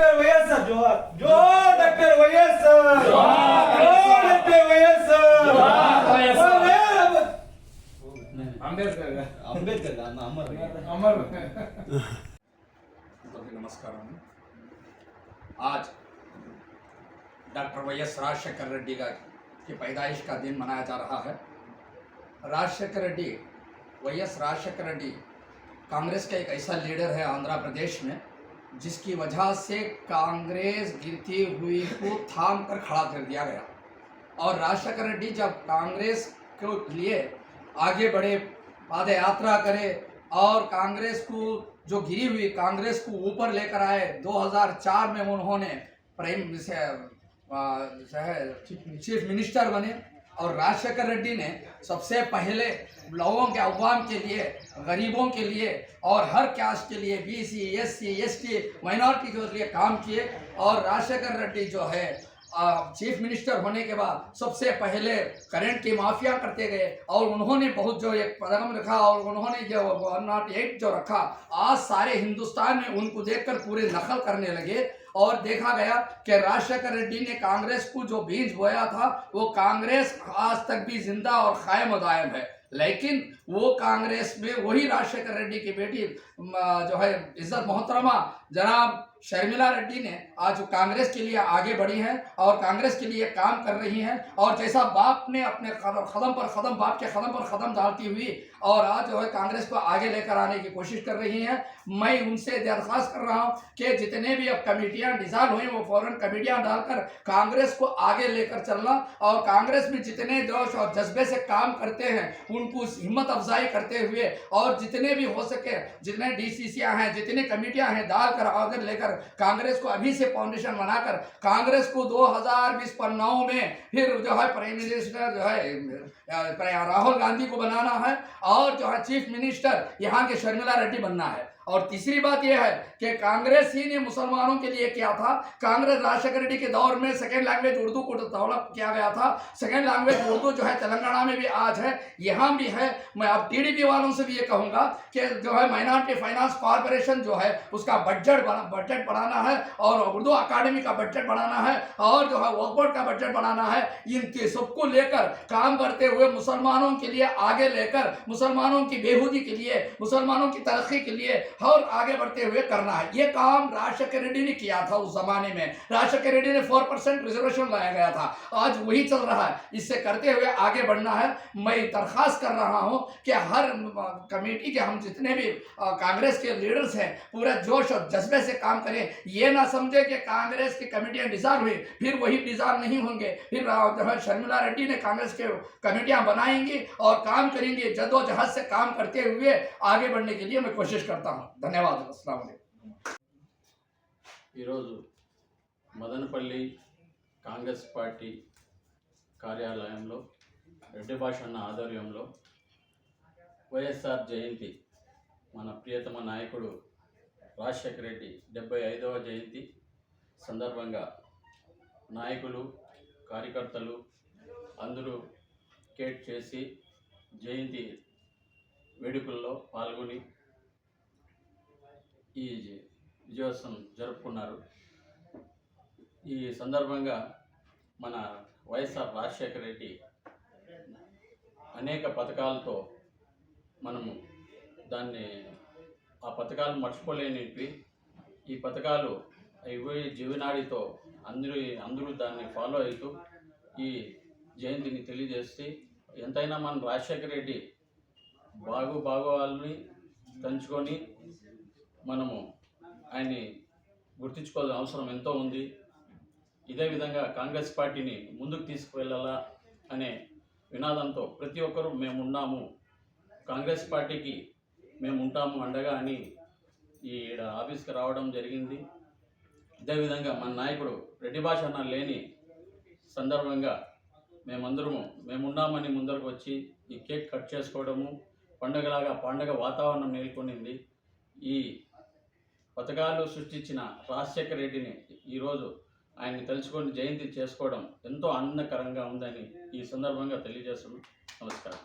Doctor YSR జోహార్ జోహార్ doctor YSR జోహార్ doctor YSR Ambedkar గారు. అంబేద్కర్ అన్న అమర్ అమర్ सभी नमस्कार आज doctor Y S Rajasekhara Reddy का की पैदाइश का दिन मनाया जा रहा है राजशेखर रेड्डी वाई एस राजशेखर रेड्डी कांग्रेस का एक ऐसा लीडर है आंध्र प्रदेश में जिसकी वजह से कांग्रेस गिरती हुई को थाम कर खड़ा कर दिया गया। और राजशेखर रेड्डी जब कांग्रेस के लिए, आगे बढ़े पाद यात्रा करे और कांग्रेस को जो गिरी हुई, कांग्रेस को ऊपर लेकर आए 2004 में उन्होंने प्राइम चीफ मिनिस्टर बने। और राजशेखर रेड्डी ने सबसे पहले लोगों के अवाम के लिए, गरीबों के लिए और हर कास्ट के लिए B C S C S T minority के लिए काम किए और राजशेखर रेड्डी जो है चीफ मिनिस्टर होने के बाद सबसे पहले करंट की माफिया करते गए और उन्होंने बहुत जो एक कदम रखा और उन्होंने जो वन नॉट एट जो रखा, आज सारे हिंदुस्तान में उनको देखकर पूरे नकल करने लगे। और देखा गया कि राजशेखर रेड्डी ने कांग्रेस को जो बीज बोया था, वो कांग्रेस आज तक भी ज़िंदा और कायम दायम है। लेकिन वो कांग्रेस में वही राजशेखर रेड्डी की बेटी जो है, इज़्ज़त मोहतरमा, जनाब शर्मिला रेड्डी ने आज कांग्रेस के लिए आगे बढ़ी हैं और कांग्रेस के लिए काम कर रही हैं और जैसा बाप ने अपने कदम पर कदम बाप के कदम पर कदम डालती हुई और आज जो है कांग्रेस को आगे लेकर आने की कोशिश कर रही हैं। मैं उनसे दरख्वास्त कर रहा हूँ कि जितने भी अब कमेटियाँ डिजॉल्व हुई वो फ़ौरन कमेटियाँ डालकर कांग्रेस को आगे लेकर चलना और कांग्रेस में जितने जोश और जज्बे से काम करते हैं, उनको हिम्मत अफजाई करते हुए और जितने भी हो सके, जितने डी हैं, जितने कमेटियाँ हैं, डालकर आगे लेकर कांग्रेस को अभी से फाउंडेशन बनाकर, कांग्रेस को 2020 पर नौ में फिर जो है प्राइम मिनिस्टर जो है राहुल गांधी को बनाना है और जो है चीफ मिनिस्टर यहाँ के शर्मिला रेड्डी बनना है। और तीसरी बात यह है कि कांग्रेस ही ने मुसलमानों के लिए किया था। कांग्रेस राजशेखर रेड्डी के दौर में सेकेंड लैंग्वेज उर्दू को डेवलप किया गया था। सेकेंड लैंग्वेज उर्दू जो है तेलंगाना में भी आज है, यहाँ भी है। मैं अब टीडीपी वालों से भी ये कहूँगा कि जो है माइनॉरिटी फाइनेंस कॉरपोरेशन जो है, उसका बजट बजट बढ़ाना है और उर्दू अकाडमी का बजट बढ़ाना है और जो है वर्क बोर्ड का बजट बढ़ाना है। इनके सबको लेकर काम करते हुए मुसलमानों के लिए आगे लेकर, मुसलमानों की बेहूदी के लिए, मुसलमानों की तरक्की के लिए और आगे बढ़ते हुए करना है। ये काम राजशेखर रेड्डी ने किया था उस जमाने में। राजशेखर रेड्डी ने फोर परसेंट रिजर्वेशन लाया गया था। आज वही चल रहा है। इससे करते हुए आगे बढ़ना है। मैं दरखास्त कर रहा हूँ कि हर कमेटी के हम जितने भी कांग्रेस के लीडर्स हैं, पूरे जोश और जज्बे से काम करें। ये ना समझे कि कांग्रेस की कमेटियाँ डिजॉल्व हुई, फिर वही डिजॉल्व नहीं होंगे। फिर जो है शर्मिला रेड्डी ने कांग्रेस के कमेटियाँ बनाएँगी और काम करेंगे जदोजहद से काम करते हुए आगे बढ़ने के लिए मैं कोशिश करता हूँ। ధన్యవాదాలు. అస్సలం ఈరోజు మదనపల్లి కాంగ్రెస్ పార్టీ కార్యాలయంలో రెడ్డి భాష అన్న ఆధ్వర్యంలో వైఎస్ఆర్ జయంతి మన ప్రియతమ నాయకుడు రాజశేఖర రెడ్డి డెబ్బై ఐదవ జయంతి సందర్భంగా నాయకులు కార్యకర్తలు అందరూ కేట్ చేసి జయంతి వేడుకల్లో పాల్గొని ఈ విజయోత్సవం జరుపుకున్నారు. ఈ సందర్భంగా మన వైఎస్ఆర్ రాజశేఖర రెడ్డి అనేక పథకాలతో మనము దాన్ని ఆ పథకాలు మర్చిపోలేనివి. ఈ పథకాలు ఇవి జీవనాడితో అందరూ అందరూ దాన్ని ఫాలో అవుతూ ఈ జయంతిని తెలియజేసి ఎంతైనా మన రాజశేఖర రెడ్డి బాగు బాగోవాలని తంచుకొని మనము ఆయన్ని గుర్తించుకోవాల్సిన అవసరం ఎంతో ఉంది. ఇదే విధంగా కాంగ్రెస్ పార్టీని ముందుకు తీసుకువెళ్ళాలా అనే వినాదంతో ప్రతి ఒక్కరూ మేము ఉన్నాము కాంగ్రెస్ పార్టీకి మేము ఉంటాము అండగా అని ఈ ఈడ ఆఫీస్కి రావడం జరిగింది. అదేవిధంగా మన నాయకుడు రెడ్డి భాష అన్న లేని సందర్భంగా మేమందరము మేమున్నామని ముందరకు వచ్చి ఈ కేక్ కట్ చేసుకోవడము పండగలాగా పండగ వాతావరణం నెలకొనింది. ఈ పథకాలు సృష్టించిన రాజశేఖర రెడ్డిని ఈరోజు ఆయన్ని తలుచుకొని జయంతి చేసుకోవడం ఎంతో ఆనందకరంగా ఉందని ఈ సందర్భంగా తెలియజేస్తున్నాం. నమస్కారం.